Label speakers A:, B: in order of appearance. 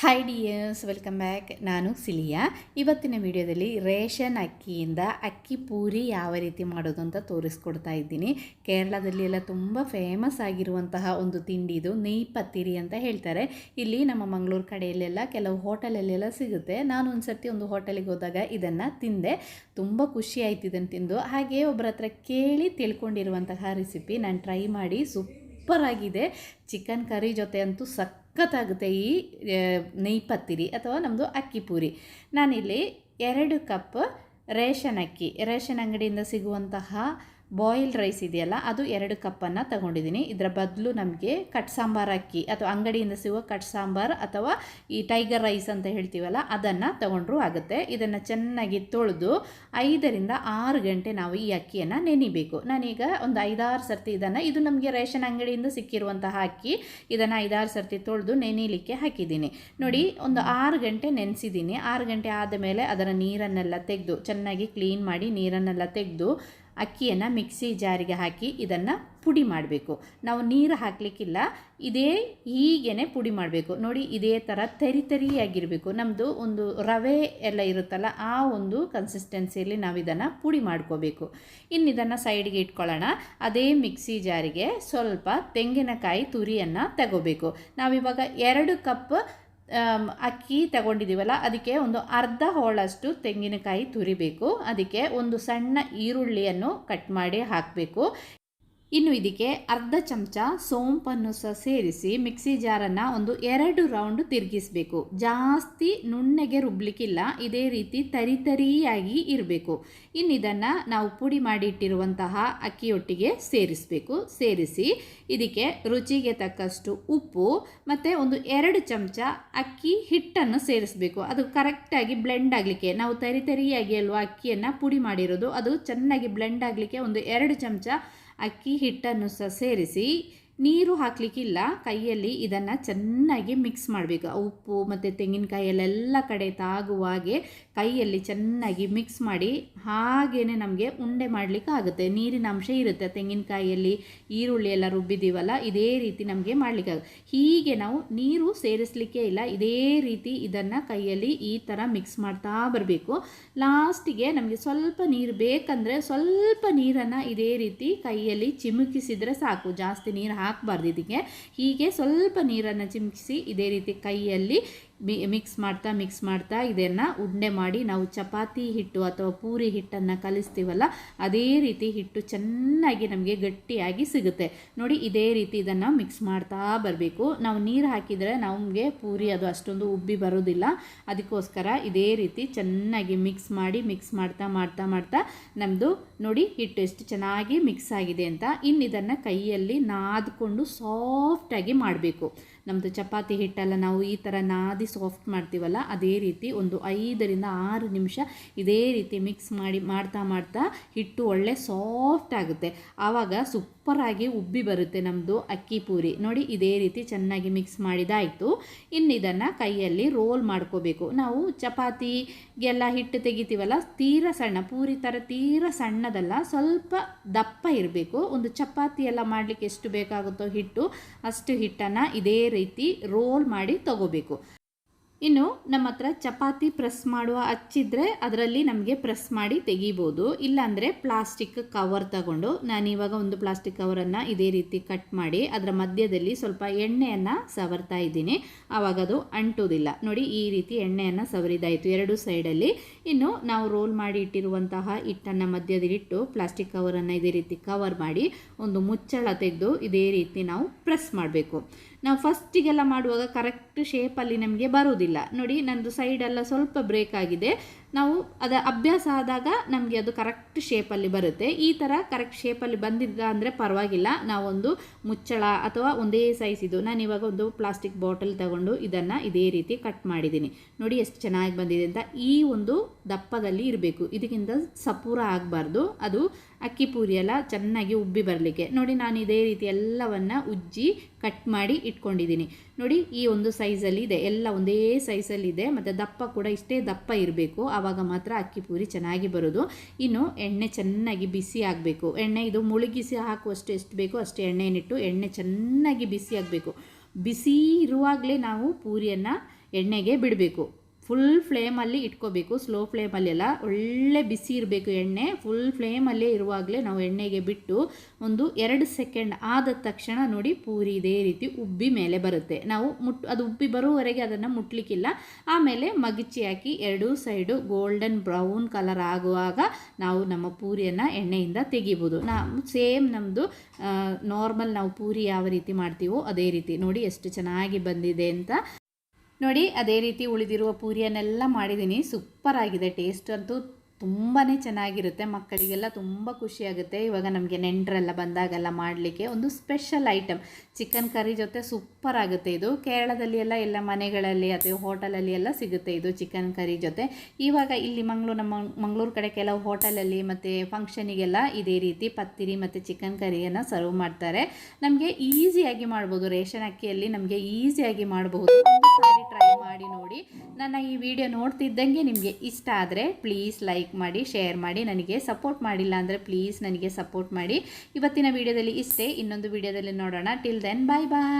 A: Hi dears welcome back ನಾನು cilia. ಇವತ್ತಿನ ವಿಡಿಯೋದಲ್ಲಿ ರೇಷನ್ ಅಕ್ಕಿಯಿಂದ ಅಕ್ಕಿ ಪೂರಿ ಯಾವ ರೀತಿ ಮಾಡೋದು ಅಂತ ತೋರಿಸ್ಕೊಡ್ತಾ ಇದ್ದೀನಿ. ಕೇರಳದಲ್ಲಿ ಎಲ್ಲ ತುಂಬ ಫೇಮಸ್ ಆಗಿರುವಂತಹ ಒಂದು ತಿಂಡಿ ಇದು, ನೆಯ್ ಪತ್ತಿರಿ ಅಂತ ಹೇಳ್ತಾರೆ. ಇಲ್ಲಿ ನಮ್ಮ ಮಂಗಳೂರು ಕಡೆಯಲ್ಲೆಲ್ಲ ಕೆಲವು ಹೋಟೆಲಲ್ಲೆಲ್ಲ ಸಿಗುತ್ತೆ. ನಾನು ಒಂದು ಸರ್ತಿ ಒಂದು ಹೋಟೆಲಿಗೆ ಹೋದಾಗ ಇದನ್ನು ತಿಂದೆ. ತುಂಬ ಖುಷಿ ಆಯ್ತು ಇದನ್ನು ತಿಂದು. ಹಾಗೆ ಒಬ್ಬರ ಹತ್ರ ಕೇಳಿ ತಿಳ್ಕೊಂಡಿರುವಂತಹ ರೆಸಿಪಿ ನಾನು ಟ್ರೈ ಮಾಡಿ ಸೂಪರ್ ಆಗಿದೆ. ಚಿಕನ್ ಕರಿ ಜೊತೆ ಅಂತೂ ಸಖತ್ತಾಗುತ್ತೆ ಈ ನೈ ಪತ್ತಿರಿ ಅಥವಾ ನಮ್ಮದು ಅಕ್ಕಿ ಪೂರಿ. ನಾನಿಲ್ಲಿ ಎರಡು ಕಪ್ ರೇಷನ್ ಅಕ್ಕಿ. ರೇಷನ್ ಅಂಗಡಿಯಿಂದ ಸಿಗುವಂತಹ ಬಾಯ್ಲ್ಡ್ ರೈಸ್ ಇದೆಯಲ್ಲ, ಅದು ಎರಡು ಕಪ್ಪನ್ನು ತಗೊಂಡಿದ್ದೀನಿ. ಇದರ ಬದಲು ನಮಗೆ ಕಟ್ ಸಾಂಬಾರ್ ಅಕ್ಕಿ, ಅಥವಾ ಅಂಗಡಿಯಿಂದ ಸಿಗುವ ಕಟ್ ಸಾಂಬಾರ್ ಅಥವಾ ಈ ಟೈಗರ್ ರೈಸ್ ಅಂತ ಹೇಳ್ತೀವಲ್ಲ, ಅದನ್ನು ತಗೊಂಡ್ರೂ ಆಗುತ್ತೆ. ಇದನ್ನು ಚೆನ್ನಾಗಿ ತೊಳೆದು ಐದರಿಂದ ಆರು ಗಂಟೆ ನಾವು ಈ ಅಕ್ಕಿಯನ್ನು ನೆನಿಬೇಕು. ನಾನೀಗ ಒಂದು ಐದಾರು ಸರ್ತಿ ಇದನ್ನು, ಇದು ನಮಗೆ ರೇಷನ್ ಅಂಗಡಿಯಿಂದ ಸಿಕ್ಕಿರುವಂತಹ ಅಕ್ಕಿ, ಇದನ್ನು ಐದಾರು ಸರ್ತಿ ತೊಳೆದು ನೆನೀಲಿಕ್ಕೆ ಹಾಕಿದ್ದೀನಿ. ನೋಡಿ, ಒಂದು ಆರು ಗಂಟೆ ನೆನೆಸಿದ್ದೀನಿ. ಆರು ಗಂಟೆ ಆದ ಮೇಲೆ ಅದರ ನೀರನ್ನೆಲ್ಲ ತೆಗೆದು, ಚೆನ್ನಾಗಿ ಕ್ಲೀನ್ ಮಾಡಿ ನೀರನ್ನೆಲ್ಲ ತೆಗೆದು ಅಕ್ಕಿಯನ್ನು ಮಿಕ್ಸಿ ಜಾರಿಗೆ ಹಾಕಿ ಇದನ್ನು ಪುಡಿ ಮಾಡಬೇಕು. ನಾವು ನೀರು ಹಾಕಲಿಕ್ಕಿಲ್ಲ, ಇದೇ ಹೀಗೇ ಪುಡಿ ಮಾಡಬೇಕು. ನೋಡಿ, ಇದೇ ಥರ ತರಿ ತರಿಯಾಗಿರಬೇಕು. ನಮ್ಮದು ಒಂದು ರವೆ ಎಲ್ಲ ಇರುತ್ತಲ್ಲ, ಆ ಒಂದು ಕನ್ಸಿಸ್ಟೆನ್ಸಿಯಲ್ಲಿ ನಾವು ಇದನ್ನು ಪುಡಿ ಮಾಡ್ಕೋಬೇಕು. ಇನ್ನು ಇದನ್ನು ಸೈಡ್ಗೆ ಇಟ್ಕೊಳ್ಳೋಣ. ಅದೇ ಮಿಕ್ಸಿ ಜಾರಿಗೆ ಸ್ವಲ್ಪ ತೆಂಗಿನಕಾಯಿ ತುರಿಯನ್ನು ತಗೋಬೇಕು. ನಾವಿವಾಗ ಎರಡು ಕಪ್ ಅಕ್ಕಿ ತಗೊಂಡಿದ್ದೀವಲ್ಲ ಅದಕ್ಕೆ ಒಂದು ಅರ್ಧ ಹೋಳಷ್ಟು ತೆಂಗಿನಕಾಯಿ ತುರಿಬೇಕು. ಅದಕ್ಕೆ ಒಂದು ಸಣ್ಣ ಈರುಳ್ಳಿಯನ್ನು ಕಟ್ ಮಾಡಿ ಹಾಕಬೇಕು. ಇನ್ನು ಇದಕ್ಕೆ ಅರ್ಧ ಚಮಚ ಸೋಂಪನ್ನು ಸಹ ಸೇರಿಸಿ ಮಿಕ್ಸಿ ಜಾರನ್ನು ಒಂದು ಎರಡು ರೌಂಡ್ ತಿರುಗಿಸಬೇಕು. ಜಾಸ್ತಿ ನುಣ್ಣಗೆ ರುಬ್ಲಿಕ್ಕಿಲ್ಲ, ಇದೇ ರೀತಿ ತರಿತರಿಯಾಗಿ ಇರಬೇಕು. ಇನ್ನು ಇದನ್ನು ನಾವು ಪುಡಿ ಮಾಡಿಟ್ಟಿರುವಂತಹ ಅಕ್ಕಿಯೊಟ್ಟಿಗೆ ಸೇರಿಸಬೇಕು. ಸೇರಿಸಿ ಇದಕ್ಕೆ ರುಚಿಗೆ ತಕ್ಕಷ್ಟು ಉಪ್ಪು ಮತ್ತು ಒಂದು ಎರಡು ಚಮಚ ಅಕ್ಕಿ ಹಿಟ್ಟನ್ನು ಸೇರಿಸಬೇಕು. ಅದು ಕರೆಕ್ಟಾಗಿ ಬ್ಲೆಂಡ್ ಆಗಲಿಕ್ಕೆ. ನಾವು ತರಿತರಿಯಾಗಿ ಅಲ್ವಾ ಅಕ್ಕಿಯನ್ನು ಪುಡಿ ಮಾಡಿರೋದು, ಅದು ಚೆನ್ನಾಗಿ ಬ್ಲೆಂಡ್ ಆಗಲಿಕ್ಕೆ ಒಂದು ಎರಡು ಚಮಚ ಅಕ್ಕಿ ಹಿಟ್ಟನ್ನು ಸಹ ಸೇರಿಸಿ ನೀರು ಹಾಕಲಿಕ್ಕಿಲ್ಲ. ಕೈಯಲ್ಲಿ ಇದನ್ನು ಚೆನ್ನಾಗಿ ಮಿಕ್ಸ್ ಮಾಡಬೇಕು. ಉಪ್ಪು ಮತ್ತು ತೆಂಗಿನಕಾಯಲ್ಲೆಲ್ಲ ಕಡೆ ತಾಗುವ ಹಾಗೆ ಕೈಯಲ್ಲಿ ಚೆನ್ನಾಗಿ ಮಿಕ್ಸ್ ಮಾಡಿ ಹಾಗೇ ನಮಗೆ ಉಂಡೆ ಮಾಡಲಿಕ್ಕೆ ಆಗುತ್ತೆ. ನೀರಿನ ಅಂಶ ಇರುತ್ತೆ. ತೆಂಗಿನಕಾಯಿಯಲ್ಲಿ ಈರುಳ್ಳಿ ಎಲ್ಲ ರುಬ್ಬಿದ್ದೀವಲ್ಲ, ಇದೇ ರೀತಿ ನಮಗೆ ಮಾಡಲಿಕ್ಕಾಗುತ್ತೆ ಹೀಗೆ ನಾವು ನೀರು ಸೇರಿಸಲಿಕ್ಕೆ ಇಲ್ಲ, ಇದೇ ರೀತಿ ಇದನ್ನು ಕೈಯಲ್ಲಿ ಈ ಥರ ಮಿಕ್ಸ್ ಮಾಡ್ತಾ ಬರಬೇಕು. ಲಾಸ್ಟಿಗೆ ನಮಗೆ ಸ್ವಲ್ಪ ನೀರು ಬೇಕಂದರೆ ಸ್ವಲ್ಪ ನೀರನ್ನು ಇದೇ ರೀತಿ ಕೈಯಲ್ಲಿ ಚಿಮುಕಿಸಿದರೆ ಸಾಕು. ಜಾಸ್ತಿ ನೀರು ಹಾಕಬಾರ್ದು ಇದಕ್ಕೆ. ಹೀಗೆ ಸ್ವಲ್ಪ ನೀರನ್ನು ಚಿಮುಕಿಸಿ ಇದೇ ರೀತಿ ಕೈಯಲ್ಲಿ ಮಿಕ್ಸ್ ಮಾಡ್ತಾ ಮಿಕ್ಸ್ ಮಾಡ್ತಾ ಇದನ್ನು ಉಂಡೆ ಮಾಡಿ ನಾವು ಚಪಾತಿ ಹಿಟ್ಟು ಅಥವಾ ಪೂರಿ ಹಿಟ್ಟನ್ನು ಕಲಿಸ್ತೀವಲ್ಲ, ಅದೇ ರೀತಿ ಹಿಟ್ಟು ಚೆನ್ನಾಗಿ ನಮಗೆ ಗಟ್ಟಿಯಾಗಿ ಸಿಗುತ್ತೆ. ನೋಡಿ, ಇದೇ ರೀತಿ ಇದನ್ನು ಮಿಕ್ಸ್ ಮಾಡ್ತಾ ಬರಬೇಕು. ನಾವು ನೀರು ಹಾಕಿದರೆ ನಮಗೆ ಪೂರಿ ಅದು ಅಷ್ಟೊಂದು ಉಬ್ಬಿ ಬರೋದಿಲ್ಲ. ಅದಕ್ಕೋಸ್ಕರ ಇದೇ ರೀತಿ ಚೆನ್ನಾಗಿ ಮಿಕ್ಸ್ ಮಾಡಿ ಮಿಕ್ಸ್ ಮಾಡ್ತಾ ಮಾಡ್ತಾ ಮಾಡ್ತಾ ನಮ್ಮದು ನೋಡಿ ಹಿಟ್ಟು ಎಷ್ಟು ಚೆನ್ನಾಗಿ ಮಿಕ್ಸ್ ಆಗಿದೆ ಅಂತ ಇನ್ನು ಇದನ್ನು ಕೈಯಲ್ಲಿ ನಾದ್ಕೊಂಡು ಸಾಫ್ಟಾಗಿ ಮಾಡಬೇಕು. ನಮ್ಮದು ಚಪಾತಿ ಹಿಟ್ಟೆಲ್ಲ ನಾವು ಈ ಥರ ನಾದಿ ಸಾಫ್ಟ್ ಮಾಡ್ತೀವಲ್ಲ, ಅದೇ ರೀತಿ ಒಂದು ಐದರಿಂದ ಆರು ನಿಮಿಷ ಇದೇ ರೀತಿ ಮಿಕ್ಸ್ ಮಾಡಿ, ಮಾಡ್ತಾ ಮಾಡ್ತಾ ಹಿಟ್ಟು ಒಳ್ಳೆ ಸಾಫ್ಟ್ ಆಗುತ್ತೆ. ಆವಾಗ ಸೂಪರಾಗಿ ಉಬ್ಬಿ ಬರುತ್ತೆ ನಮ್ಮದು ಅಕ್ಕಿ ಪೂರಿ. ನೋಡಿ, ಇದೇ ರೀತಿ ಚೆನ್ನಾಗಿ ಮಿಕ್ಸ್ ಮಾಡಿದಾಯಿತು. ಇನ್ನು ಇದನ್ನು ಕೈಯಲ್ಲಿ ರೋಲ್ ಮಾಡ್ಕೋಬೇಕು. ನಾವು ಚಪಾತಿಗೆಲ್ಲ ಹಿಟ್ಟು ತೆಗಿತೀವಲ್ಲ, ತೀರ ಸಣ್ಣ, ಪೂರಿ ಥರ ತೀರ ಸಣ್ಣದಲ್ಲ, ಸ್ವಲ್ಪ ದಪ್ಪ ಇರಬೇಕು. ಒಂದು ಚಪಾತಿ ಎಲ್ಲ ಮಾಡಲಿಕ್ಕೆ ಎಷ್ಟು ಬೇಕಾಗುತ್ತೋ ಹಿಟ್ಟು, ಅಷ್ಟು ಹಿಟ್ಟನ್ನು ಇದೇ ರೀತಿ ರೋಲ್ ಮಾಡಿ ತಗೋಬೇಕು. ಇನ್ನು ನಮ್ಮ ಹತ್ರ ಚಪಾತಿ ಪ್ರೆಸ್ ಮಾಡುವ ಹಚ್ಚಿದ್ರೆ ಅದರಲ್ಲಿ ನಮಗೆ ಪ್ರೆಸ್ ಮಾಡಿ ತೆಗಿಬೋದು. ಇಲ್ಲಾಂದರೆ ಪ್ಲಾಸ್ಟಿಕ್ ಕವರ್ ತಗೊಂಡು ನಾನು ಇವಾಗ ಒಂದು ಪ್ಲಾಸ್ಟಿಕ್ ಕವರನ್ನು ಇದೇ ರೀತಿ ಕಟ್ ಮಾಡಿ ಅದರ ಮಧ್ಯದಲ್ಲಿ ಸ್ವಲ್ಪ ಎಣ್ಣೆಯನ್ನು ಸವರ್ತಾ ಇದ್ದೀನಿ. ಆವಾಗ ಅದು ಅಂಟೋದಿಲ್ಲ. ನೋಡಿ ಈ ರೀತಿ ಎಣ್ಣೆಯನ್ನು ಸವರಿದಾಯಿತು ಎರಡು ಸೈಡಲ್ಲಿ. ಇನ್ನು ನಾವು ರೋಲ್ ಮಾಡಿ ಇಟ್ಟಿರುವಂತಹ ಹಿಟ್ಟನ್ನು ಮಧ್ಯದಲ್ಲಿಟ್ಟು ಪ್ಲಾಸ್ಟಿಕ್ ಕವರನ್ನು ಇದೇ ರೀತಿ ಕವರ್ ಮಾಡಿ ಒಂದು ಮುಚ್ಚಳ ತೆಗೆದು ಇದೇ ರೀತಿ ನಾವು ಪ್ರೆಸ್ ಮಾಡಬೇಕು. ನಾವು ಫಸ್ಟಿಗೆಲ್ಲ ಮಾಡುವಾಗ ಕರೆಕ್ಟ್ ಶೇಪಲ್ಲಿ ನಮಗೆ ಬರುವುದಿಲ್ಲ. ನೋಡಿ ನನ್ನದು ಸೈಡೆಲ್ಲ ಸ್ವಲ್ಪ ಬ್ರೇಕ್ ಆಗಿದೆ. ನಾವು ಅದು ಅಭ್ಯಾಸ ಆದಾಗ ನಮಗೆ ಅದು ಕರೆಕ್ಟ್ ಶೇಪಲ್ಲಿ ಬರುತ್ತೆ. ಈ ಥರ ಕರೆಕ್ಟ್ ಶೇಪಲ್ಲಿ ಬಂದಿದ್ದ ಅಂದರೆ ಪರವಾಗಿಲ್ಲ. ನಾವೊಂದು ಮುಚ್ಚಳ ಅಥವಾ ಒಂದೇ ಸೈಜ್ ಇದು. ನಾನು ಇವಾಗ ಒಂದು ಪ್ಲಾಸ್ಟಿಕ್ ಬಾಟಲ್ ತಗೊಂಡು ಇದನ್ನು ಇದೇ ರೀತಿ ಕಟ್ ಮಾಡಿದ್ದೀನಿ. ನೋಡಿ ಎಷ್ಟು ಚೆನ್ನಾಗಿ ಬಂದಿದೆ ಅಂತ ಈ ಒಂದು ದಪ್ಪದಲ್ಲಿ ಇರಬೇಕು. ಇದಕ್ಕಿಂತ ಸಪೂರ ಆಗಬಾರ್ದು. ಅದು ಅಕ್ಕಿ ಪೂರಿ ಎಲ್ಲ ಚೆನ್ನಾಗಿ ಉಬ್ಬಿ ಬರಲಿಕ್ಕೆ. ನೋಡಿ ನಾನು ಇದೇ ರೀತಿ ಎಲ್ಲವನ್ನು ಉಜ್ಜಿ ಕಟ್ ಮಾಡಿ ಇಟ್ಕೊಂಡಿದ್ದೀನಿ. ನೋಡಿ ಈ ಒಂದು ಸೈಜಲ್ಲಿ ಇದೆ. ಎಲ್ಲ ಒಂದೇ ಸೈಜಲ್ಲಿ ಇದೆ. ಮತ್ತು ದಪ್ಪ ಕೂಡ ಇಷ್ಟೇ ದಪ್ಪ ಇರಬೇಕು. ಆವಾಗ ಮಾತ್ರ ಅಕ್ಕಿ ಪೂರಿ ಚೆನ್ನಾಗಿ ಬರೋದು. ಇನ್ನು ಎಣ್ಣೆ ಚೆನ್ನಾಗಿ ಬಿಸಿ ಆಗಬೇಕು. ಎಣ್ಣೆ ಇದು ಮುಳುಗಿಸಿ ಹಾಕುವಷ್ಟು ಎಷ್ಟು ಬೇಕೋ ಅಷ್ಟು ಎಣ್ಣೆನಿಟ್ಟು ಎಣ್ಣೆ ಚೆನ್ನಾಗಿ ಬಿಸಿ ಆಗಬೇಕು. ಬಿಸಿ ಇರುವಾಗಲೇ ನಾವು ಪೂರಿಯನ್ನು ಎಣ್ಣೆಗೆ ಬಿಡಬೇಕು. ಫುಲ್ ಫ್ಲೇಮಲ್ಲಿ ಇಟ್ಕೋಬೇಕು. ಸ್ಲೋ ಫ್ಲೇಮಲ್ಲಿ ಎಲ್ಲ ಒಳ್ಳೆ ಬಿಸಿ ಇರಬೇಕು ಎಣ್ಣೆ. ಫುಲ್ ಫ್ಲೇಮಲ್ಲೇ ಇರುವಾಗಲೇ ನಾವು ಎಣ್ಣೆಗೆ ಬಿಟ್ಟು ಒಂದು ಎರಡು ಸೆಕೆಂಡ್ ಆದ ತಕ್ಷಣ ನೋಡಿ ಪೂರಿ ಇದೇ ರೀತಿ ಉಬ್ಬಿ ಮೇಲೆ ಬರುತ್ತೆ. ನಾವು ಮುಟ್, ಅದು ಉಬ್ಬಿ ಬರುವವರೆಗೆ ಅದನ್ನು ಮುಟ್ಲಿಕ್ಕಿಲ್ಲ. ಆಮೇಲೆ ಮಗಿಚಿ ಹಾಕಿ ಎರಡೂ ಸೈಡು ಗೋಲ್ಡನ್ ಬ್ರೌನ್ ಕಲರ್ ಆಗುವಾಗ ನಾವು ನಮ್ಮ ಪೂರಿಯನ್ನು ಎಣ್ಣೆಯಿಂದ ತೆಗಿಬೋದು. ನಾ, ಸೇಮ್ ನಮ್ಮದು ನಾರ್ಮಲ್ ನಾವು ಪೂರಿ ಯಾವ ರೀತಿ ಮಾಡ್ತೀವೋ ಅದೇ ರೀತಿ. ನೋಡಿ ಎಷ್ಟು ಚೆನ್ನಾಗಿ ಬಂದಿದೆ ಅಂತ. ನೋಡಿ ಅದೇ ರೀತಿ ಉಳಿದಿರುವ ಪೂರಿಯನ್ನೆಲ್ಲ ಮಾಡಿದ್ದೀನಿ. ಸೂಪರ್ ಆಗಿದೆ ಟೇಸ್ಟ್ ಅಂತೂ ತುಂಬಾ ಚೆನ್ನಾಗಿರುತ್ತೆ, ಮಕ್ಕಳಿಗೆಲ್ಲ ತುಂಬ ಖುಷಿಯಾಗುತ್ತೆ ಇವಾಗ ನಮಗೆ ನೆಂಟರೆಲ್ಲ ಬಂದಾಗೆಲ್ಲ ಮಾಡಲಿಕ್ಕೆ ಒಂದು ಸ್ಪೆಷಲ್ ಐಟಮ್. ಚಿಕನ್ ಕರಿ ಜೊತೆ ಸೂಪರ್ ಆಗುತ್ತೆ ಇದು. ಕೇರಳದಲ್ಲಿ ಎಲ್ಲ ಎಲ್ಲ ಮನೆಗಳಲ್ಲಿ ಅಥವಾ ಹೋಟೆಲಲ್ಲಿ ಎಲ್ಲ ಸಿಗುತ್ತೆ ಇದು ಚಿಕನ್ ಕರಿ ಜೊತೆ. ಇವಾಗ ಇಲ್ಲಿ ಮಂಗಳೂರು, ನಮ್ಮ ಮಂಗಳೂರು ಕಡೆ ಕೆಲವು ಹೋಟೆಲಲ್ಲಿ ಮತ್ತು ಫಂಕ್ಷನಿಗೆಲ್ಲ ಇದೇ ರೀತಿ ಪತ್ತಿರಿ ಮತ್ತು ಚಿಕನ್ ಕರಿಯನ್ನು ಸರ್ವ್ ಮಾಡ್ತಾರೆ. ನಮಗೆ ಈಸಿಯಾಗಿ ಮಾಡ್ಬೋದು. ರೇಷನ್ ಅಕ್ಕಿಯಲ್ಲಿ ನಮಗೆ ಈಸಿಯಾಗಿ ಮಾಡಬಹುದು ಸಾರಿ ಟ್ರೈ ಮಾಡಿ ನೋಡಿ. ನನ್ನ ಈ ವಿಡಿಯೋ ನೋಡ್ತಿದ್ದಂಗೆ ನಿಮಗೆ ಇಷ್ಟ ಆದರೆ ಪ್ಲೀಸ್ ಲೈಕ್ ಮಾಡಿ ಶೇರ್ ಮಾಡಿ, ನನಗೆ ಸಪೋರ್ಟ್ ಮಾಡಿಲ್ಲ ಅಂದರೆ ಪ್ಲೀಸ್ ನನಗೆ ಸಪೋರ್ಟ್ ಮಾಡಿ. ಇವತ್ತಿನ ವಿಡಿಯೋದಲ್ಲಿ ಇಷ್ಟೇ, ಇನ್ನೊಂದು ವಿಡಿಯೋದಲ್ಲಿ ನೋಡೋಣ. ಟಿಲ್ ದೆನ್ ಬಾಯ್ ಬಾಯ್